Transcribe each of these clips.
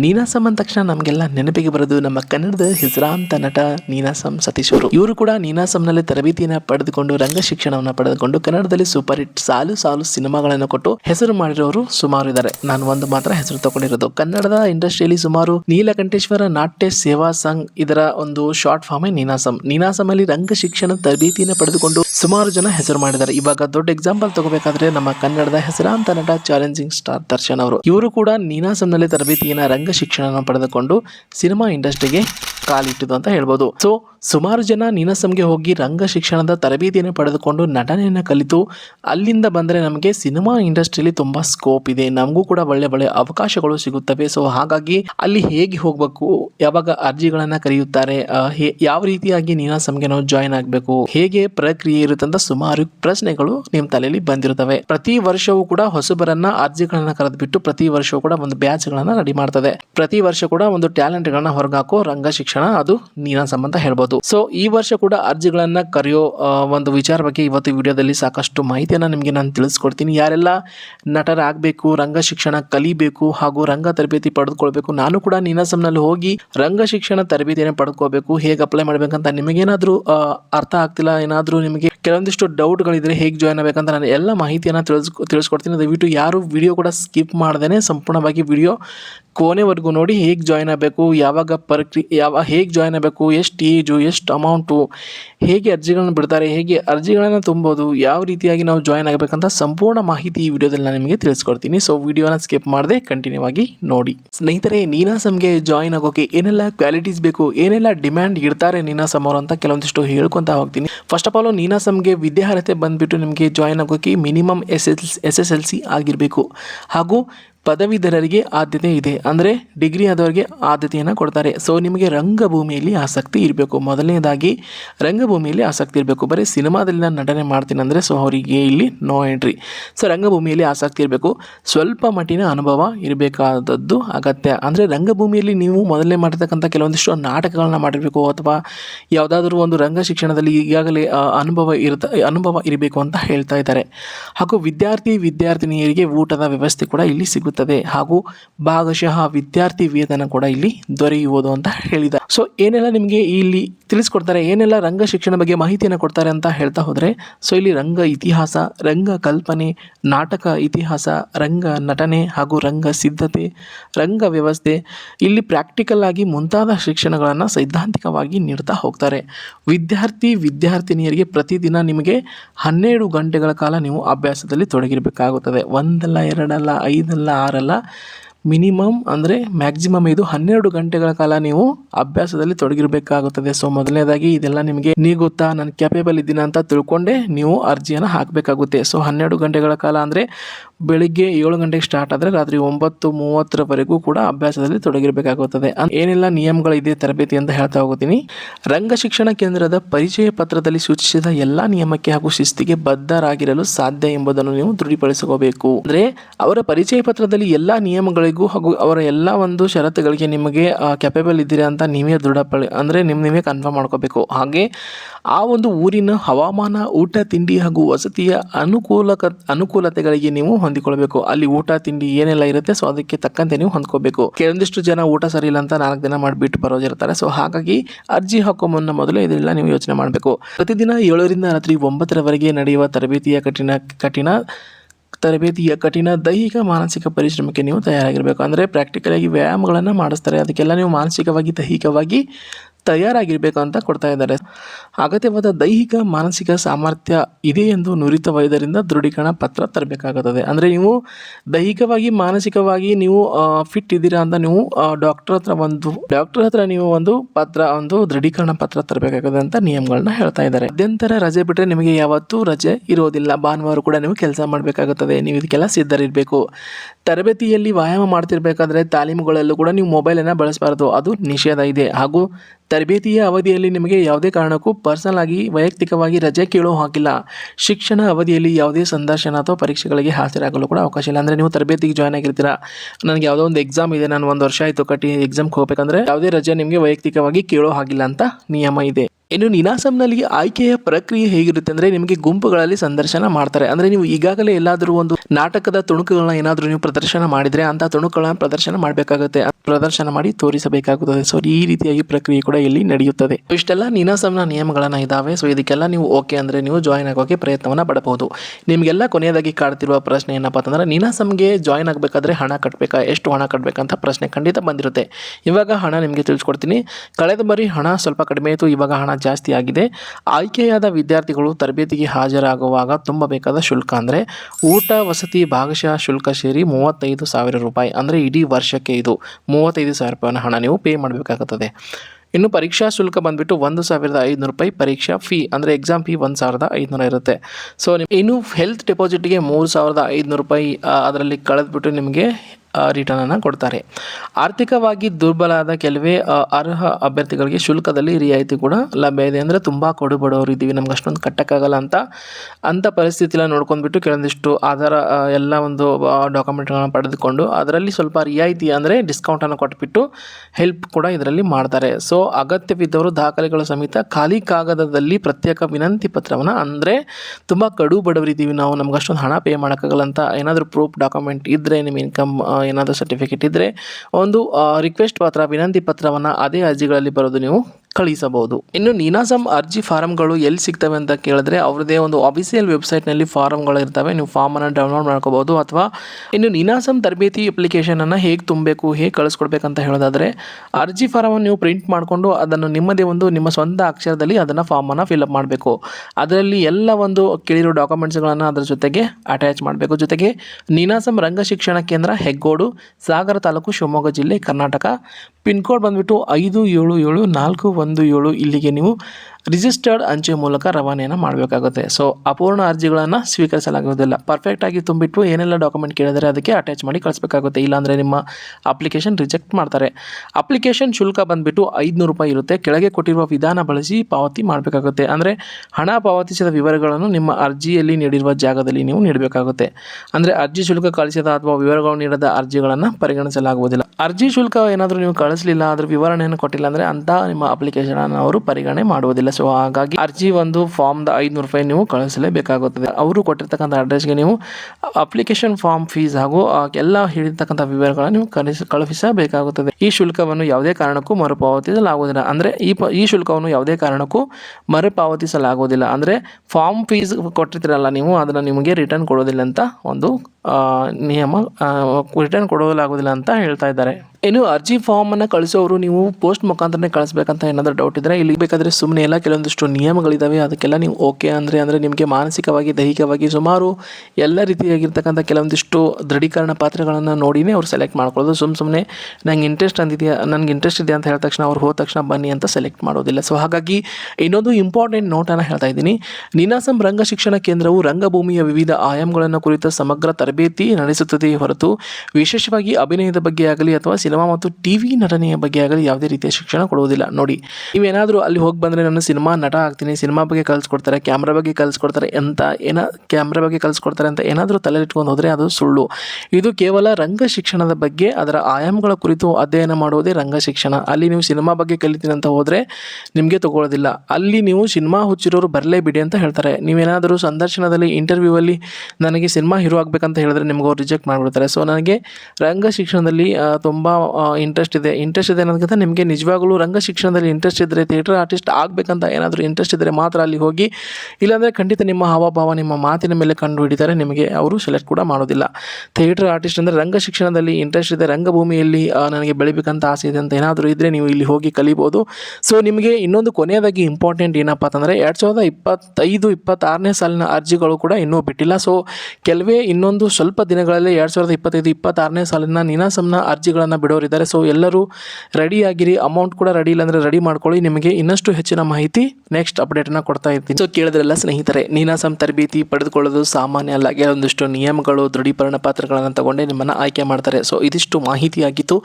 ನೀನಾಸಂ ಅಂದ ತಕ್ಷಣ ನಮಗೆಲ್ಲ ನೆನಪಿಗೆ ಬರೋದು ನಮ್ಮ ಕನ್ನಡದ ಹೆಸರಾಂತ ನಟ ನೀನಾಸಂ ಸತೀಶ್ ಅವರು. ಇವರು ಕೂಡ ನೀನಾಸಂನಲ್ಲಿ ತರಬೇತಿಯನ್ನು ಪಡೆದುಕೊಂಡು ರಂಗ ಶಿಕ್ಷಣವನ್ನು ಪಡೆದುಕೊಂಡು ಕನ್ನಡದಲ್ಲಿ ಸೂಪರ್ ಹಿಟ್ ಸಾಲು ಸಾಲು ಸಿನಿಮಾಗಳನ್ನು ಕೊಟ್ಟು ಹೆಸರು ಮಾಡಿರೋರು ಸುಮಾರು ಇದ್ದಾರೆ ನಾನು ಒಂದು ಮಾತ್ರ ಹೆಸರು ತಗೊಂಡಿರೋದು. ಕನ್ನಡದ ಇಂಡಸ್ಟ್ರಿಯಲ್ಲಿ ಸುಮಾರು ನೀಲಕಂಠೇಶ್ವರ ನಾಟ್ಯ ಸೇವಾ ಸಂಘ್ ಇದರ ಒಂದು ಶಾರ್ಟ್ ಫಾರ್ಮ್ ನೀನಾಸಂ ನೀನಾಸಂ ಅಲ್ಲಿ ರಂಗ ಶಿಕ್ಷಣ ತರಬೇತಿಯನ್ನು ಪಡೆದುಕೊಂಡು ಸುಮಾರು ಜನ ಹೆಸರು ಮಾಡಿದ್ದಾರೆ. ಇವಾಗ ದೊಡ್ಡ ಎಕ್ಸಾಂಪಲ್ ತಗೋಬೇಕಾದ್ರೆ ನಮ್ಮ ಕನ್ನಡದ ಹೆಸರಾಂತ ನಟ ಚಾಲೆಂಜಿಂಗ್ ಸ್ಟಾರ್ ದರ್ಶನ್ ಅವರು. ಇವರು ಕೂಡ ನೀನಾಸಂನಲ್ಲಿ ತರಬೇತಿಯನ್ನು ರಂಗ ಶಿಕ್ಷಣ ಪಡೆದುಕೊಂಡು ಸಿನಿಮಾ ಇಂಡಸ್ಟ್ರಿಗೆ ಕಾಲಿಟ್ಟಿದ್ದು ಅಂತ ಹೇಳ್ಬೋದು. ಸೊ ಸುಮಾರು ಜನ ನೀನಸಂಗೆ ಹೋಗಿ ರಂಗ ಶಿಕ್ಷಣದ ತರಬೇತಿಯನ್ನು ಪಡೆದುಕೊಂಡು ನಟನೆಯನ್ನು ಕಲಿತು, ಅಲ್ಲಿಂದ ಬಂದರೆ ನಮಗೆ ಸಿನಿಮಾ ಇಂಡಸ್ಟ್ರಿಯಲ್ಲಿ ತುಂಬ ಸ್ಕೋಪ್ ಇದೆ. ನಮಗೂ ಕೂಡ ಒಳ್ಳೆ ಒಳ್ಳೆ ಅವಕಾಶಗಳು ಸಿಗುತ್ತವೆ. ಸೊ ಹಾಗಾಗಿ ಅಲ್ಲಿ ಹೇಗೆ ಹೋಗಬೇಕು, ಯಾವಾಗ ಅರ್ಜಿಗಳನ್ನು ಕರೆಯುತ್ತಾರೆ ಯಾವ ರೀತಿಯಾಗಿ ನೀನಾಸಂಗೆ ನಾವು ಜಾಯಿನ್ ಆಗಬೇಕು, ಹೇಗೆ ಪ್ರಕ್ರಿಯೆ ಇರುತ್ತಂತ ಸುಮಾರು ಪ್ರಶ್ನೆಗಳು ನಿಮ್ಮ ತಲೆಯಲ್ಲಿ ಬಂದಿರುತ್ತವೆ. ಪ್ರತಿ ವರ್ಷವೂ ಕೂಡ ಹೊಸಬರನ್ನ ಅರ್ಜಿಗಳನ್ನ ಕರೆದುಬಿಟ್ಟು ಪ್ರತಿ ವರ್ಷವೂ ಕೂಡ ಒಂದು ಬ್ಯಾಚ್ ಗಳನ್ನ ರೆಡಿ ಮಾಡ್ತದೆ. ಪ್ರತಿ ವರ್ಷ ಕೂಡ ಒಂದು ಟ್ಯಾಲೆಂಟ್ ಗಳನ್ನ ಹೊರಗಾಕೋ ರಂಗ ಶಿಕ್ಷಣ ಅದು ನೀನಾಸಂ ಅಂತ ಹೇಳ್ಬೋದು. ಸೊ ಈ ವರ್ಷ ಕೂಡ ಅರ್ಜಿಗಳನ್ನ ಕರೆಯೋ ಒಂದು ವಿಚಾರ ಬಗ್ಗೆ ಇವತ್ತು ವಿಡಿಯೋದಲ್ಲಿ ಸಾಕಷ್ಟು ಮಾಹಿತಿಯನ್ನ ನಿಮಗೆ ನಾನು ತಿಳಿಸ್ಕೊಡ್ತೀನಿ. ಯಾರೆಲ್ಲ ನಟರಾಗಬೇಕು, ರಂಗ ಶಿಕ್ಷಣ ಕಲಿಬೇಕು ಹಾಗೂ ರಂಗ ತರಬೇತಿ ಪಡೆದುಕೊಳ್ಬೇಕು, ನಾನು ಕೂಡ ನೀನಾಸಂನಲ್ಲಿ ಹೋಗಿ ರಂಗ ಶಿಕ್ಷಣ ತರಬೇತಿಯನ್ನು ಪಡೆದುಕೋಬೇಕು ಹೇಗೆ ಅಪ್ಲೈ ಮಾಡಬೇಕಂತ ನಿಮಗೇನಾದ್ರೂ ಅರ್ಥ ಆಗ್ತಿಲ್ಲ, ಏನಾದರೂ ನಿಮಗೆ ಕೆಲವೊಂದಿಷ್ಟು ಡೌಟ್ಗಳಿದ್ರೆ ಹೇಗೆ ಜಾಯ್ನ್ ಆಗಬೇಕಂತ ನಾನು ಎಲ್ಲ ಮಾಹಿತಿಯನ್ನು ತಿಳಿಸ್ ತಿಳಿಸ್ಕೊಡ್ತೀನಿ. ದಯವಿಟ್ಟು ಯಾರು ವಿಡಿಯೋ ಕೂಡ ಸ್ಕಿಪ್ ಮಾಡದೇನೆ. ಸಂಪೂರ್ಣವಾಗಿ ವಿಡಿಯೋ ಕೊನೆವರೆಗೂ ನೋಡಿ ಹೇಗೆ ಜಾಯ್ನ್ ಆಗಬೇಕು, ಯಾವಾಗ ಪ್ರಕ್ರಿ, ಯಾವ, ಹೇಗೆ ಜಾಯ್ನ್ ಆಗಬೇಕು, ಎಷ್ಟು ಏಜು ಎಷ್ಟು ಅಮೌಂಟು ಹೇಗೆ ಅರ್ಜಿಗಳನ್ನು ಬಿಡ್ತಾರೆ, ಹೇಗೆ ಅರ್ಜಿಗಳನ್ನು ತುಂಬೋದು, ಯಾವ ರೀತಿಯಾಗಿ ನಾವು ಜಾಯ್ನ್ ಆಗಬೇಕಂತ ಸಂಪೂರ್ಣ ಮಾಹಿತಿ ಈ ವಿಡಿಯೋದಲ್ಲಿ ನಾನು ನಿಮಗೆ ತಿಳಿಸ್ಕೊಡ್ತೀನಿ. ಸೊ ವಿಡಿಯೋನ ಸ್ಕಿಪ್ ಮಾಡದೆ ಕಂಟಿನ್ಯೂ ಆಗಿ ನೋಡಿ. ಸ್ನೇಹಿತರೆ ನೀನಾಸಮ್ಗೆ ಜಾಯ್ನ್ ಆಗೋಕೆ ಏನೆಲ್ಲ ಕ್ವಾಲಿಟೀಸ್ ಬೇಕು, ಏನೆಲ್ಲ ಡಿಮ್ಯಾಂಡ್ ಇಡ್ತಾರೆ ನೀನಾಸಮ್ ಅವರು ಅಂತ ಕೆಲವೊಂದಿಷ್ಟು ಹೇಳ್ಕೊಂತ ಹೋಗ್ತೀನಿ. ಫಸ್ಟ್ ಆಫ್ ಆಲ್ ನೀನಾಸಮ್ಗೆ ವಿದ್ಯಾರ್ಹತೆ ಬಂದ್ಬಿಟ್ಟು ನಿಮಗೆ ಜಾಯ್ನ್ ಆಗೋಕೆ minimum S S S S L C ಆಗಿರಬೇಕು. ಹಾಗೂ ಪದವೀಧರರಿಗೆ ಆದ್ಯತೆ ಇದೆ. ಅಂದರೆ ಡಿಗ್ರಿ ಆದವರಿಗೆ ಆದ್ಯತೆಯನ್ನು ಕೊಡ್ತಾರೆ. ಸೊ ನಿಮಗೆ ರಂಗಭೂಮಿಯಲ್ಲಿ ಆಸಕ್ತಿ ಇರಬೇಕು. ಮೊದಲನೇದಾಗಿ ರಂಗಭೂಮಿಯಲ್ಲಿ ಆಸಕ್ತಿ ಇರಬೇಕು. ಬರೀ ಸಿನಿಮಾದಲ್ಲಿ ನಾನು ನಟನೆ ಮಾಡ್ತೀನಿ ಅಂದರೆ ಸೊ, ಅವರಿಗೆ ಇಲ್ಲಿ ನೋ ಎಂಟ್ರಿ ಸೊ ರಂಗಭೂಮಿಯಲ್ಲಿ ಆಸಕ್ತಿ ಇರಬೇಕು. ಸ್ವಲ್ಪ ಮಟ್ಟಿನ ಅನುಭವ ಇರಬೇಕಾದದ್ದು ಅಗತ್ಯ. ಅಂದರೆ ರಂಗಭೂಮಿಯಲ್ಲಿ ನೀವು ಮೊದಲೇ ಮಾಡಿರ್ತಕ್ಕಂಥ ಕೆಲವೊಂದಿಷ್ಟು ನಾಟಕಗಳನ್ನ ಮಾಡಿರಬೇಕು. ಅಥವಾ ಯಾವುದಾದ್ರೂ ಒಂದು ರಂಗ ಶಿಕ್ಷಣದಲ್ಲಿ ಈಗಾಗಲೇ ಅನುಭವ ಇರುತ್ತ ಅನುಭವ ಇರಬೇಕು ಅಂತ ಹೇಳ್ತಾ ಇದ್ದಾರೆ. ಹಾಗೂ ವಿದ್ಯಾರ್ಥಿ, ವಿದ್ಯಾರ್ಥಿನಿಯರಿಗೆ ಊಟದ ವ್ಯವಸ್ಥೆ ಕೂಡ ಇಲ್ಲಿ ಸಿಗುತ್ತದೆ ಹಾಗೂ ಭಾಗಶಃ ವಿದ್ಯಾರ್ಥಿ ವೇತನ ಕೂಡ ಇಲ್ಲಿ ದೊರೆಯುವುದು ಅಂತ ಹೇಳಿದ ಸೊ ಏನೆಲ್ಲ ನಿಮಗೆ ಇಲ್ಲಿ ತಿಳಿಸ್ಕೊಡ್ತಾರೆ, ಏನೆಲ್ಲ ರಂಗ ಶಿಕ್ಷಣ ಬಗ್ಗೆ ಮಾಹಿತಿಯನ್ನು ಕೊಡ್ತಾರೆ ಅಂತ ಹೇಳ್ತಾ ಹೋದರೆ ಸೊ ಇಲ್ಲಿ ರಂಗ ಇತಿಹಾಸ, ರಂಗ ಕಲ್ಪನೆ, ನಾಟಕ ಇತಿಹಾಸ, ರಂಗ ನಟನೆ ಹಾಗೂ ರಂಗ ಸಿದ್ಧತೆ, ರಂಗ ವ್ಯವಸ್ಥೆ ಇಲ್ಲಿ ಪ್ರಾಕ್ಟಿಕಲ್ ಆಗಿ ಮುಂತಾದ ಶಿಕ್ಷಣಗಳನ್ನು ಸೈದ್ಧಾಂತಿಕವಾಗಿ ನೀಡ್ತಾ ಹೋಗ್ತಾರೆ. ವಿದ್ಯಾರ್ಥಿ ವಿದ್ಯಾರ್ಥಿನಿಯರಿಗೆ ಪ್ರತಿದಿನ ನಿಮಗೆ ಹನ್ನೆರಡು ಗಂಟೆಗಳ ಕಾಲ ನೀವು ಅಭ್ಯಾಸದಲ್ಲಿ ತೊಡಗಿರಬೇಕಾಗುತ್ತದೆ. ಒಂದಲ್ಲ, ಎರಡಲ್ಲ, ಐದಲ್ಲ ಆರಲ್ಲ. ಮಿನಿಮಮ್ ಅಂದರೆ ಮ್ಯಾಕ್ಸಿಮಮ್ ಇದು ಹನ್ನೆರಡು ಗಂಟೆಗಳ ಕಾಲ ನೀವು ಅಭ್ಯಾಸದಲ್ಲಿ ತೊಡಗಿರಬೇಕಾಗುತ್ತದೆ. ಸೊ ಮೊದಲನೇದಾಗಿ ಇದೆಲ್ಲ ನಿಮಗೆ ನೀ ಗೊತ್ತಾ ನಾನು ಕ್ಯಾಪೇಬಲ್ ಇದ್ದೀನಿ ಅಂತ ತಿಳ್ಕೊಂಡೇ ನೀವು ಅರ್ಜಿಯನ್ನು ಹಾಕಬೇಕಾಗುತ್ತೆ. ಸೊ ಹನ್ನೆರಡು ಗಂಟೆಗಳ ಕಾಲ ಅಂದರೆ ಬೆಳಿಗ್ಗೆ ಏಳು ಗಂಟೆಗೆ ಸ್ಟಾರ್ಟ್ ಆದರೆ ರಾತ್ರಿ ಒಂಬತ್ತು ಮೂವತ್ತರವರೆಗೂ ಕೂಡ ಅಭ್ಯಾಸದಲ್ಲಿ ತೊಡಗಿರಬೇಕಾಗುತ್ತದೆ. ಏನೆಲ್ಲ ನಿಯಮಗಳಿದೆ ತರಬೇತಿ ಅಂತ ಹೇಳ್ತಾ ಹೋಗ್ತೀನಿ. ರಂಗ ಶಿಕ್ಷಣ ಕೇಂದ್ರದ ಪರಿಚಯ ಪತ್ರದಲ್ಲಿ ಸೂಚಿಸಿದ ಎಲ್ಲ ನಿಯಮಕ್ಕೆ ಹಾಗೂ ಶಿಸ್ತಿಗೆ ಬದ್ಧರಾಗಿರಲು ಸಾಧ್ಯ ಎಂಬುದನ್ನು ನೀವು ದೃಢಪಡಿಸಿಕೋಬೇಕು ಅಂದ್ರೆ ಅವರ ಪರಿಚಯ ಪತ್ರದಲ್ಲಿ ಎಲ್ಲ ನಿಯಮಗಳಿಗೂ ಹಾಗೂ ಅವರ ಎಲ್ಲ ಒಂದು ಷರತ್ತುಗಳಿಗೆ ನಿಮಗೆ ಕೆಪೇಬಲ್ ಇದ್ದೀರಾ ಅಂತ ನೀವೇ ದೃಢಪಡಿ ಅಂದರೆ ನಿಮ್ಮ ನೀವೇ ಕನ್ಫರ್ಮ್ ಮಾಡ್ಕೋಬೇಕು. ಹಾಗೆ ಆ ಒಂದು ಊರಿನ ಹವಾಮಾನ, ಊಟ, ತಿಂಡಿ ಹಾಗೂ ವಸತಿಯ ಅನುಕೂಲ ಅನುಕೂಲತೆಗಳಿಗೆ ನೀವು ಹೊಂದಿಕೊಳ್ಬೇಕು. ಅಲ್ಲಿ ಊಟ, ತಿಂಡಿ ಏನೆಲ್ಲ ಇರುತ್ತೆ ಸೊ ಅದಕ್ಕೆ ತಕ್ಕಂತೆ ನೀವು ಹೊಂದ್ಕೋಬೇಕು. ಕೆಲವೊಂದಿಷ್ಟು ಜನ ಊಟ ಸರಿ ಇಲ್ಲ ಅಂತ ನಾಲ್ಕು ದಿನ ಮಾಡಿಬಿಟ್ಟು ಬರೋದಿರ್ತಾರೆ ಸೊ ಹಾಗಾಗಿ ಅರ್ಜಿ ಹಾಕೋ ಮುನ್ನ ಮೊದಲು ಇದೆಲ್ಲ ನೀವು ಯೋಚನೆ ಮಾಡಬೇಕು. ಪ್ರತಿದಿನ ಏಳರಿಂದ ರಾತ್ರಿ ಒಂಬತ್ತರವರೆಗೆ ನಡೆಯುವ ತರಬೇತಿಯ ಕಠಿಣ ಕಠಿಣ, ತರಬೇತಿಯ ಕಠಿಣ ದೈಹಿಕ ಮಾನಸಿಕ ಪರಿಶ್ರಮಕ್ಕೆ ನೀವು ತಯಾರಾಗಿರಬೇಕು. ಅಂದರೆ ಪ್ರಾಕ್ಟಿಕಲಾಗಿ ವ್ಯಾಯಾಮಗಳನ್ನು ಮಾಡಿಸ್ತಾರೆ. ಅದಕ್ಕೆಲ್ಲ ನೀವು ಮಾನಸಿಕವಾಗಿ, ದೈಹಿಕವಾಗಿ ತಯಾರಾಗಿರಬೇಕು ಅಂತ ಕೊಡ್ತಾ ಇದ್ದಾರೆ. ಅಗತ್ಯವಾದ ದೈಹಿಕ, ಮಾನಸಿಕ ಸಾಮರ್ಥ್ಯ ಇದೆ ಎಂದು ನುರಿತ ವೈದ್ಯರಿಂದ ದೃಢೀಕರಣ ಪತ್ರ ತರಬೇಕಾಗುತ್ತದೆ. ಅಂದರೆ ನೀವು ದೈಹಿಕವಾಗಿ, ಮಾನಸಿಕವಾಗಿ ನೀವು ಫಿಟ್ ಇದ್ದೀರಾ ಅಂತ ನೀವು ಡಾಕ್ಟರ್ ಹತ್ರ ಒಂದು ಡಾಕ್ಟರ್ ಹತ್ರ ನೀವು ಒಂದು ಪತ್ರ, ಒಂದು ದೃಢೀಕರಣ ಪತ್ರ ತರಬೇಕಾಗುತ್ತದೆ ಅಂತ ನಿಯಮಗಳನ್ನ ಹೇಳ್ತಾ ಇದ್ದಾರೆ. ಮಧ್ಯಂತರ ರಜೆ ಬಿಟ್ಟರೆ ನಿಮಗೆ ಯಾವತ್ತೂ ರಜೆ ಇರೋದಿಲ್ಲ. ಭಾನುವಾರ ಕೂಡ ನೀವು ಕೆಲಸ ಮಾಡಬೇಕಾಗುತ್ತದೆ. ನೀವು ಇದಕ್ಕೆಲ್ಲ ಸಿದ್ಧರಿರಬೇಕು. ತರಬೇತಿಯಲ್ಲಿ ವ್ಯಾಯಾಮ ಮಾಡ್ತಿರ್ಬೇಕಾದ್ರೆ ತಾಲೀಮುಗಳಲ್ಲೂ ಕೂಡ ನೀವು ಮೊಬೈಲನ್ನು ಬಳಸಬಾರ್ದು. ಅದು ನಿಷೇಧ ಇದೆ. ಹಾಗೂ ತರಬೇತಿಯ ಅವಧಿಯಲ್ಲಿ ನಿಮಗೆ ಯಾವುದೇ ಕಾರಣಕ್ಕೂ ಪರ್ಸನಲ್ ಆಗಿ ವೈಯಕ್ತಿಕವಾಗಿ ರಜೆ ಕೇಳೋ ಹಾಕಿಲ್ಲ ಶಿಕ್ಷಣ ಅವಧಿಯಲ್ಲಿ ಯಾವುದೇ ಸಂದರ್ಶನ ಅಥವಾ ಪರೀಕ್ಷೆಗಳಿಗೆ ಹಾಜರಾಗಲು ಕೂಡ ಅವಕಾಶ ಇಲ್ಲ. ಅಂದರೆ ನೀವು ತರಬೇತಿಗೆ ಜಾಯ್ನ್ ಆಗಿರ್ತೀರಾ? ನನಗೆ ಯಾವುದೋ ಒಂದು ಎಕ್ಸಾಮ್ ಇದೆ. ನಾನು ಒಂದು ವರ್ಷ ಆಯಿತು ಕಟ್ಟಿ ಎಕ್ಸಾಮ್ಗೆ ಹೋಗಬೇಕಂದ್ರೆ ಯಾವುದೇ ರಜೆ ನಿಮಗೆ ವೈಯಕ್ತಿಕವಾಗಿ ಕೇಳೋ ಹಾಗಿಲ್ಲ ಅಂತ ನಿಯಮ ಇದೆ. ಇನ್ನು ನಿನಾಸಂನಲ್ಲಿ ಆಯ್ಕೆಯ ಪ್ರಕ್ರಿಯೆ ಹೇಗಿರುತ್ತೆ ಅಂದರೆ ನಿಮಗೆ ಗುಂಪುಗಳಲ್ಲಿ ಸಂದರ್ಶನ ಮಾಡ್ತಾರೆ. ಅಂದರೆ ನೀವು ಈಗಾಗಲೇ ಎಲ್ಲಾದರೂ ಒಂದು ನಾಟಕದ ತುಣುಕುಗಳನ್ನ ಏನಾದರೂ ನೀವು ಪ್ರದರ್ಶನ ಮಾಡಿದರೆ ಅಂತ ತುಣುಕುಗಳನ್ನ ಪ್ರದರ್ಶನ ಮಾಡಬೇಕಾಗುತ್ತೆ. ಪ್ರದರ್ಶನ ಮಾಡಿ ತೋರಿಸಬೇಕಾಗುತ್ತದೆ. ಸೊ ಈ ರೀತಿಯಾಗಿ ಪ್ರಕ್ರಿಯೆ ಕೂಡ ಇಲ್ಲಿ ನಡೆಯುತ್ತದೆ. ಇಷ್ಟೆಲ್ಲ ನಿನಾಸಂನ ನಿಯಮಗಳನ್ನ ಇದಾವೆ. ಸೊ ಇದಕ್ಕೆಲ್ಲ ನೀವು ಓಕೆ ಅಂದರೆ ನೀವು ಜಾಯಿನ್ ಆಗೋಕೆ ಪ್ರಯತ್ನವನ್ನು ಪಡಬಹುದು. ನಿಮಗೆಲ್ಲ ಕೊನೆಯದಾಗಿ ಕಾಡ್ತಿರುವ ಪ್ರಶ್ನೆ ಏನಪ್ಪ ಅಂತಂದ್ರೆ, ನಿನಾಸಂಗೆ ಜಾಯಿನ್ ಆಗಬೇಕಾದ್ರೆ ಹಣ ಕಟ್ಟಬೇಕಾ ಎಷ್ಟು ಹಣ ಕಟ್ಟಬೇಕಂತ ಪ್ರಶ್ನೆ ಖಂಡಿತ ಬಂದಿರುತ್ತೆ. ಇವಾಗ ಹಣ ನಿಮಗೆ ತಿಳಿಸ್ಕೊಡ್ತೀನಿ. ಕಳೆದ ಬಾರಿ ಹಣ ಸ್ವಲ್ಪ ಕಡಿಮೆ ಇತ್ತು, ಇವಾಗ ಹಣ ಜಾಸ್ತಿ ಆಗಿದೆ. ಆಯ್ಕೆಯಾದ ವಿದ್ಯಾರ್ಥಿಗಳು ತರಬೇತಿಗೆ ಹಾಜರಾಗುವಾಗ ತುಂಬಬೇಕಾದ ಶುಲ್ಕ ಅಂದರೆ ಊಟ ವಸತಿ ಭಾಗಶಃ ಶುಲ್ಕ ಸೇರಿ ಮೂವತ್ತೈದು ಸಾವಿರ ರೂಪಾಯಿ ಅಂದರೆ ಇಡೀ ವರ್ಷಕ್ಕೆ ಇದು ಮೂವತ್ತೈದು ಸಾವಿರ ರೂಪಾಯಿನ ಹಣ ನೀವು ಪೇ ಮಾಡಬೇಕಾಗುತ್ತದೆ. ಇನ್ನು ಪರೀಕ್ಷಾ ಶುಲ್ಕ ಬಂದುಬಿಟ್ಟು ಒಂದು ಸಾವಿರದ ಐದುನೂರು ರೂಪಾಯಿ ಪರೀಕ್ಷಾ ಫೀ ಅಂದರೆ ಎಕ್ಸಾಮ್ ಫೀ ಒಂದು ಸಾವಿರದ ಐದುನೂರ ಇರುತ್ತೆ. ಸೊ ಇನ್ನು ಹೆಲ್ತ್ ಡೆಪಾಸಿಟ್ಗೆ ಮೂರು ಸಾವಿರದ ಐದುನೂರು ರೂಪಾಯಿ ಅದರಲ್ಲಿ ಕಳೆದ್ಬಿಟ್ಟು ನಿಮಗೆ ರಿಟರ್ನನ್ನು ಕೊಡ್ತಾರೆ. ಆರ್ಥಿಕವಾಗಿ ದುರ್ಬಲಾದ ಕೆಲವೇ ಅರ್ಹ ಅಭ್ಯರ್ಥಿಗಳಿಗೆ ಶುಲ್ಕದಲ್ಲಿ ರಿಯಾಯಿತಿ ಕೂಡ ಲಭ್ಯ ಇದೆ. ಅಂದರೆ ತುಂಬ ಕೊಡು ಬಡವರು ಇದ್ದೀವಿ. ನಮ್ಗೆ ಅಷ್ಟೊಂದು ಕಟ್ಟಕ್ಕಾಗಲ್ಲ ಅಂತ ಅಂಥ ಪರಿಸ್ಥಿತಿಲ್ಲ ನೋಡ್ಕೊಂಡ್ಬಿಟ್ಟು ಕೆಲವೊಂದಿಷ್ಟು ಆಧಾರ ಎಲ್ಲ ಒಂದು ಡಾಕ್ಯುಮೆಂಟ್ಗಳನ್ನು ಪಡೆದುಕೊಂಡು ಅದರಲ್ಲಿ ಸ್ವಲ್ಪ ರಿಯಾಯಿತಿ ಅಂದರೆ ಡಿಸ್ಕೌಂಟನ್ನು ಕೊಟ್ಬಿಟ್ಟು ಹೆಲ್ಪ್ ಕೂಡ ಇದರಲ್ಲಿ ಮಾಡ್ತಾರೆ. ಸೊ ಅಗತ್ಯವಿದ್ದವರು ದಾಖಲೆಗಳ ಸಮೇತ ಖಾಲಿ ಕಾಗದದಲ್ಲಿ ಪ್ರತ್ಯೇಕ ವಿನಂತಿ ಪತ್ರವನ್ನು ಅಂದರೆ ತುಂಬ ಕಡು ಬಡವರಿದ್ದೀವಿ ನಾವು. ನಮ್ಗೆ ಅಷ್ಟೊಂದು ಹಣ ಪೇ ಮಾಡೋಕ್ಕಾಗಲ್ಲ ಅಂತ ಏನಾದರೂ ಪ್ರೂಫ್ ಡಾಕ್ಯುಮೆಂಟ್ ಇದ್ದರೆ ನಿಮ್ಮ ಇನ್ಕಮ್ ಏನಾದರೂ ಸರ್ಟಿಫಿಕೇಟ್ ಇದ್ದರೆ ಒಂದು ರಿಕ್ವೆಸ್ಟ್ ಪತ್ರ ವಿನಂತಿ ಪತ್ರವನ್ನು ಅದೇ ಅರ್ಜಿಗಳಲ್ಲಿ ಬರೋದು ನೀವು ಕಳಿಸಬಹುದು. ಇನ್ನು ನೀನಾಸಂ ಅರ್ಜಿ ಫಾರಂಗಳು ಎಲ್ಲಿ ಸಿಗ್ತವೆ ಅಂತ ಕೇಳಿದ್ರೆ ಅವ್ರದ್ದೇ ಒಂದು ಅಫಿಸಿಯಲ್ ವೆಬ್ಸೈಟ್ನಲ್ಲಿ ಫಾರಂಗಳು ಇರ್ತವೆ. ನೀವು ಫಾರ್ಮನ್ನು ಡೌನ್ಲೋಡ್ ಮಾಡ್ಕೋಬಹುದು ಅಥವಾ ಇನ್ನು ನೀನಾಸಂ ತರಬೇತಿ ಅಪ್ಲಿಕೇಶನನ್ನು ಹೇಗೆ ತುಂಬಬೇಕು, ಹೇಗೆ ಕಳಿಸ್ಕೊಡ್ಬೇಕಂತ ಹೇಳೋದಾದರೆ ಅರ್ಜಿ ಫಾರಮನ್ನು ನೀವು ಪ್ರಿಂಟ್ ಮಾಡಿಕೊಂಡು ಅದನ್ನು ನಿಮ್ಮದೇ ಒಂದು ನಿಮ್ಮ ಸ್ವಂತ ಅಕ್ಷರದಲ್ಲಿ ಅದನ್ನು ಫಾರ್ಮನ್ನು ಫಿಲ್ಅಪ್ ಮಾಡಬೇಕು. ಅದರಲ್ಲಿ ಎಲ್ಲ ಒಂದು ಕೇಳಿರೋ ಡಾಕ್ಯುಮೆಂಟ್ಸ್ಗಳನ್ನು ಅದರ ಜೊತೆಗೆ ಅಟ್ಯಾಚ್ ಮಾಡಬೇಕು. ಜೊತೆಗೆ ನೀನಾಸಂ ರಂಗ ಶಿಕ್ಷಣ ಕೇಂದ್ರ ಹೆಗ್ಗೋಡು, ಸಾಗರ ತಾಲೂಕು ಶಿವಮೊಗ್ಗ ಜಿಲ್ಲೆ ಕರ್ನಾಟಕ. ಪಿನ್ ಕೋಡ್ ಬಂದುಬಿಟ್ಟು ಐದು ಏಳು ಏಳು ನಾಲ್ಕು ಒಂದು ಏಳು ಇಲ್ಲಿಗೆ ನೀವು ರಿಜಿಸ್ಟರ್ಡ್ ಅಂಚೆ ಮೂಲಕ ರವಾನೆಯನ್ನು ಮಾಡಬೇಕಾಗುತ್ತೆ. ಸೊ ಅಪೂರ್ಣ ಅರ್ಜಿಗಳನ್ನು ಸ್ವೀಕರಿಸಲಾಗುವುದಿಲ್ಲ. ಪರ್ಫೆಕ್ಟಾಗಿ ತುಂಬಿಟ್ಟು ಏನೆಲ್ಲ ಡಾಕ್ಯುಮೆಂಟ್ ಕೇಳಿದರೆ ಅದಕ್ಕೆ ಅಟ್ಯಾಚ್ ಮಾಡಿ ಕಳಿಸ್ಬೇಕಾಗುತ್ತೆ. ಇಲ್ಲಾಂದರೆ ನಿಮ್ಮ ಅಪ್ಲಿಕೇಶನ್ ರಿಜೆಕ್ಟ್ ಮಾಡ್ತಾರೆ. ಅಪ್ಲಿಕೇಶನ್ ಶುಲ್ಕ ಬಂದುಬಿಟ್ಟು ಐದುನೂರು ರೂಪಾಯಿ ಇರುತ್ತೆ. ಕೆಳಗೆ ಕೊಟ್ಟಿರುವ ವಿಧಾನ ಬಳಸಿ ಪಾವತಿ ಮಾಡಬೇಕಾಗುತ್ತೆ. ಅಂದರೆ ಹಣ ಪಾವತಿಸಿದ ವಿವರಗಳನ್ನು ನಿಮ್ಮ ಅರ್ಜಿಯಲ್ಲಿ ನೀಡಿರುವ ಜಾಗದಲ್ಲಿ ನೀವು ನೀಡಬೇಕಾಗುತ್ತೆ. ಅಂದರೆ ಅರ್ಜಿ ಶುಲ್ಕ ಕಳಿಸಿದ ಅಥವಾ ವಿವರಗಳು ನೀಡದ ಅರ್ಜಿಗಳನ್ನು ಪರಿಗಣಿಸಲಾಗುವುದಿಲ್ಲ. ಅರ್ಜಿ ಶುಲ್ಕ ಏನಾದರೂ ನೀವು ಕಳಿಸಲಿಲ್ಲ ಅದ್ರ ವಿವರಣೆಯನ್ನು ಕೊಟ್ಟಿಲ್ಲ ಅಂದರೆ ಅಂತ ನಿಮ್ಮ ಅಪ್ಲಿಕೇಶನನ್ನು ಅವರು ಪರಿಗಣನೆ ಮಾಡುವುದಿಲ್ಲ. ಸೊ ಹಾಗಾಗಿ ಅರ್ಜಿ ಒಂದು ಫಾರ್ಮ್ದ ಐದುನೂರು ರೂಪಾಯಿ ನೀವು ಕಳಿಸಲೇಬೇಕಾಗುತ್ತದೆ. ಅವರು ಕೊಟ್ಟಿರ್ತಕ್ಕಂಥ ಅಡ್ರೆಸ್ಗೆ ನೀವು ಅಪ್ಲಿಕೇಶನ್ ಫಾರ್ಮ್ ಫೀಸ್ ಹಾಗೂ ಎಲ್ಲ ಹೇಳಿರ್ತಕ್ಕಂಥ ವಿವರಗಳನ್ನು ನೀವು ಕಳಿಸ, ಕಳುಹಿಸಬೇಕಾಗುತ್ತದೆ. ಈ ಶುಲ್ಕವನ್ನು ಯಾವುದೇ ಕಾರಣಕ್ಕೂ ಮರುಪಾವತಿಸಲಾಗುವುದಿಲ್ಲ. ಅಂದರೆ ಈ ಪ, ಈ ಶುಲ್ಕವನ್ನು ಯಾವುದೇ ಕಾರಣಕ್ಕೂ ಮರುಪಾವತಿಸಲಾಗುವುದಿಲ್ಲ. ಅಂದರೆ ಫಾರ್ಮ್ ಫೀಸ್ ಕೊಟ್ಟಿರ್ತೀರಲ್ಲ ನೀವು, ಅದನ್ನು ನಿಮಗೆ ರಿಟರ್ನ್ ಕೊಡೋದಿಲ್ಲ ಅಂತ ಒಂದು ನಿಯಮ ರಿಟರ್ನ್ ಕೊಡಲಾಗುವುದಿಲ್ಲ ಅಂತ ಹೇಳ್ತಾ ಇದ್ದಾರೆ. ಮಾಡಿದ್ದಾರೆ ಇನ್ನು ಅರ್ಜಿ ಫಾರ್ಮನ್ನು ಕಳಿಸೋರು ನೀವು ಪೋಸ್ಟ್ ಮುಖಾಂತರನೇ ಕಳಿಸ್ಬೇಕಂತ ಏನಾದರೂ ಡೌಟ್ ಇದ್ದರೆ ಇಲ್ಲಿ ಬೇಕಾದರೆ ಸುಮ್ಮನೆ ಎಲ್ಲ ಕೆಲವೊಂದಿಷ್ಟು ನಿಯಮಗಳಿದ್ದಾವೆ ಅದಕ್ಕೆಲ್ಲ ನೀವು ಓಕೆ ಅಂದರೆ ಅಂದರೆ ನಿಮಗೆ ಮಾನಸಿಕವಾಗಿ, ದೈಹಿಕವಾಗಿ ಸುಮಾರು ಎಲ್ಲ ರೀತಿಯಾಗಿರ್ತಕ್ಕಂಥ ಕೆಲವೊಂದಿಷ್ಟು ದೃಢೀಕರಣ ಪಾತ್ರಗಳನ್ನು ನೋಡಿನೇ ಅವ್ರು ಸೆಲೆಕ್ಟ್ ಮಾಡ್ಕೊಳ್ಳೋದು. ಸುಮ್ಮ ಸುಮ್ಮನೆ ನಂಗೆ ಇಂಟ್ರೆಸ್ಟ್ ಅಂದಿದೆಯಾ, ನನಗೆ ಇಂಟ್ರೆಸ್ಟ್ ಇದೆ ಅಂತ ಹೇಳಿದ ತಕ್ಷಣ ಅವ್ರು ಹೋದ ತಕ್ಷಣ ಬನ್ನಿ ಅಂತ ಸೆಲೆಕ್ಟ್ ಮಾಡೋದಿಲ್ಲ. ಸೊ ಹಾಗಾಗಿ ಇನ್ನೊಂದು ಇಂಪಾರ್ಟೆಂಟ್ ನೋಟನ್ನು ಹೇಳ್ತಾ ಇದ್ದೀನಿ. ನೀನಾಸಂ ರಂಗ ಶಿಕ್ಷಣ ಕೇಂದ್ರವು ರಂಗಭೂಮಿಯ ವಿವಿಧ ಆಯಾಮಗಳನ್ನು ಕುರಿತ ಸಮಗ್ರ ತರಬೇತಿ ನಡೆಸುತ್ತದೆ ಹೊರತು ವಿಶೇಷವಾಗಿ ಅಭಿನಯದ ಬಗ್ಗೆ ಆಗಲಿ ಅಥವಾ ಸಿನಿಮಾ ಮತ್ತು ಟಿವಿ ನಟನೆಯ ಬಗ್ಗೆ ಆಗಲಿ ಯಾವುದೇ ರೀತಿಯ ಶಿಕ್ಷಣ ಕೊಡುವುದಿಲ್ಲ. ನೋಡಿ, ನೀವೇನಾದರೂ ಅಲ್ಲಿ ಹೋಗಿ ಬಂದರೆ ನಾನು ಸಿನಿಮಾ ನಟ ಆಗ್ತೀನಿ, ಸಿನಿಮಾ ಬಗ್ಗೆ ಕಲಿಸ್ಕೊಡ್ತಾರೆ, ಕ್ಯಾಮ್ರಾ ಬಗ್ಗೆ ಕಲಿಸ್ಕೊಡ್ತಾರೆ ಅಂತ ಏನ, ಕ್ಯಾಮ್ರಾ ಬಗ್ಗೆ ಕಲಿಸ್ಕೊಡ್ತಾರೆ ಅಂತ ಏನಾದರೂ ತಲೆ ಇಟ್ಕೊಂಡು ಹೋದರೆ ಅದು ಸುಳ್ಳು. ಇದು ಕೇವಲ ರಂಗ ಶಿಕ್ಷಣದ ಬಗ್ಗೆ, ಅದರ ಆಯಾಮಗಳ ಕುರಿತು ಅಧ್ಯಯನ ಮಾಡುವುದೇ ರಂಗ ಶಿಕ್ಷಣ. ಅಲ್ಲಿ ನೀವು ಸಿನಿಮಾ ಬಗ್ಗೆ ಕಲಿತೀನಿ ಅಂತ ಹೋದರೆ ನಿಮಗೆ ತಗೊಳ್ಳೋದಿಲ್ಲ ಅಲ್ಲಿ ನೀವು ಸಿನಿಮಾ ಹುಚ್ಚಿರೋರು ಬರಲೇ ಬಿಡಿ ಅಂತ ಹೇಳ್ತಾರೆ. ನೀವೇನಾದರೂ ಸಂದರ್ಶನದಲ್ಲಿ, ಇಂಟರ್ವ್ಯೂವಲ್ಲಿ ನನಗೆ ಸಿನಿಮಾ ಹೀರೋ ಆಗಬೇಕಂತ ಹೇಳಿದ್ರೆ ನಿಮ್ಗೆ ಅವ್ರು ರಿಜೆಕ್ಟ್ ಮಾಡಿಬಿಡ್ತಾರೆ. ಸೊ, ನನಗೆ ರಂಗ ಶಿಕ್ಷಣದಲ್ಲಿ ತುಂಬ ಇಂಟ್ರೆಸ್ಟ್ ಇದೆ. ಇಂಟ್ರೆಸ್ಟ್ ಇದೆ ಅನ್ನೋದಕ್ಕಿಂತ ನಿಮಗೆ ನಿಜವಾಗಲೂ ರಂಗ ಶಿಕ್ಷಣದಲ್ಲಿ ಇಂಟ್ರೆಸ್ಟ್ ಇದ್ದರೆ ಥಿಯೇಟರ್ ಆರ್ಟಿಸ್ಟ್ ಆಗಬೇಕಂತ ಏನಾದರೂ ಇಂಟ್ರೆಸ್ಟ್ ಇದ್ದರೆ ಮಾತ್ರ ಅಲ್ಲಿ ಹೋಗಿ. ಇಲ್ಲಾಂದರೆ ಖಂಡಿತ ನಿಮ್ಮ ಹಾವಭಾವ, ನಿಮ್ಮ ಮಾತಿನ ಮೇಲೆ ಕಂಡು ಹಿಡಿತಾರೆ ನಿಮಗೆ ಅವರು ಸೆಲೆಕ್ಟ್ ಕೂಡ ಮಾಡೋದಿಲ್ಲ. ಥಿಯೇಟರ್ ಆರ್ಟಿಸ್ಟ್ ಅಂದರೆ ರಂಗ ಶಿಕ್ಷಣದಲ್ಲಿ ಇಂಟ್ರೆಸ್ಟ್ ಇದೆ. ರಂಗಭೂಮಿಯಲ್ಲಿ ನನಗೆ ಬೆಳಿಬೇಕಂತ ಆಸೆ ಇದೆ ಅಂತ ಏನಾದರೂ ಇದ್ದರೆ ನೀವು ಇಲ್ಲಿ ಹೋಗಿ ಕಲಿಬೋದು. ಸೊ ನಿಮಗೆ ಇನ್ನೊಂದು ಕೊನೆಯದಾಗಿ ಇಂಪಾರ್ಟೆಂಟ್ ಏನಪ್ಪ ಅಂತಂದರೆ ಎರಡು ಸಾವಿರದ ಇಪ್ಪತ್ತೈದು, ಇಪ್ಪತ್ತಾರನೇ ಸಾಲಿನ ಅರ್ಜಿಗಳು ಕೂಡ ಇನ್ನೂ ಬಿಟ್ಟಿಲ್ಲ. ಸೊ ಕೆಲವೇ ಇನ್ನೊಂದು ಸ್ವಲ್ಪ ದಿನಗಳಲ್ಲಿ ಎರಡು ಸಾವಿರದ ಇಪ್ಪತ್ತೈದು, ಇಪ್ಪತ್ತಾರನೇ ಸಾಲಿನ ನೀನಾಸಂನ ಅರ್ಜಿಗಳನ್ನು ಬಿಡೋರಿದ್ದಾರೆ ಸೊ ಎಲ್ಲರೂ ರೆಡಿ ಆಗಿರಿ. ಅಮೌಂಟ್ ಕೂಡ ರೆಡಿ ಇಲ್ಲ ಅಂದರೆ ರೆಡಿ ಮಾಡ್ಕೊಳ್ಳಿ. ನಿಮಗೆ ಇನ್ನಷ್ಟು ಹೆಚ್ಚಿನ ಮಾಹಿತಿ ನೆಕ್ಸ್ಟ್ ಅಪ್ಡೇಟನ್ನು ಕೊಡ್ತಾ ಇರ್ತೀನಿ. ಸೊ ಕೇಳಿದ್ರೆಲ್ಲ ಸ್ನೇಹಿತರೆ ನೀನಾಸಂ ತರಬೇತಿ ಪಡೆದುಕೊಳ್ಳೋದು ಸಾಮಾನ್ಯ ಅಲ್ಲ. ಕೆಲವೊಂದಿಷ್ಟು ನಿಯಮಗಳು, ದೃಢೀಕರಣ ಪಾತ್ರಗಳನ್ನು ತಗೊಂಡೇ ನಿಮ್ಮನ್ನು ಆಯ್ಕೆ ಮಾಡ್ತಾರೆ. ಸೊ ಇದಿಷ್ಟು ಮಾಹಿತಿ ಆಗಿತ್ತು.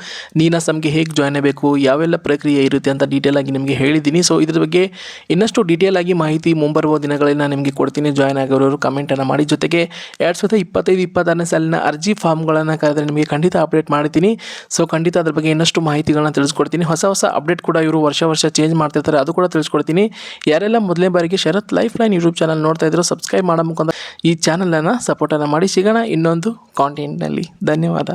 ನೀನಾಸಂಗೆ ಹೇಗೆ ಜಾಯ್ನ್ ಆಗಬೇಕು, ಯಾವೆಲ್ಲ ಪ್ರಕ್ರಿಯೆ ಇರುತ್ತೆ ಅಂತ ಡೀಟೇಲ್ ಆಗಿ ನಿಮಗೆ ಹೇಳಿದ್ದೀನಿ. ಸೊ ಇದ್ರ ಬಗ್ಗೆ ಇನ್ನಷ್ಟು ಡೀಟೇಲ್ ಆಗಿ ಮಾಹಿತಿ ಮುಂಬರುವ ದಿನಗಳಲ್ಲಿ ನಿಮಗೆ ಕೊಡ್ತೀನಿ. ಜಾಯ್ನ್ ಆಗಿರೋರು ಕಮೆಂಟನ್ನು ಮಾಡಿ. ಜೊತೆಗೆ ಎರಡು ಸಾವಿರದ ಇಪ್ಪತ್ತೈದು, ಇಪ್ಪತ್ತಾರನೇ ಸಾಲಿನ ಅರ್ಜಿ ಫಾರ್ಮ್ಗಳನ್ನು ಕರೆದ್ರೆ ನಿಮಗೆ ಖಂಡಿತ ಅಪ್ಡೇಟ್ ಮಾಡ್ತೀನಿ. ಸೊ ಖಂಡಿತ ಅದ್ರ ಬಗ್ಗೆ ಇನ್ನಷ್ಟು ಮಾಹಿತಿಗಳನ್ನ ತಿಳಿಸ್ಕೊಡ್ತೀನಿ. ಹೊಸ ಹೊಸ ಅಪ್ಡೇಟ್ ಕೂಡ ಇವರು ವರ್ಷ ವರ್ಷ ಚೇಂಜ್ ಮಾಡ್ತಿರ್ತಾರೆ, ಅದು ಕೂಡ ತಿಳಿಸ್ಕೊಡ್ತೀನಿ. ಯಾರೆಲ್ಲ ಮೊದಲನೇ ಬಾರಿಗೆ Sharath life line YouTube channel ನೋಡ್ತಾ ಇದ್ರು ಸಬ್ಸ್ಕ್ರೈಬ್ ಮಾಡೋ ಮುಖಾಂತರ ಈ ಚಾನಲನ್ನು ಸಪೋರ್ಟನ್ನು ಮಾಡಿ. ಸಿಗೋಣ ಇನ್ನೊಂದು ಕಾಂಟೆಂಟ್ನಲ್ಲಿ ಧನ್ಯವಾದ.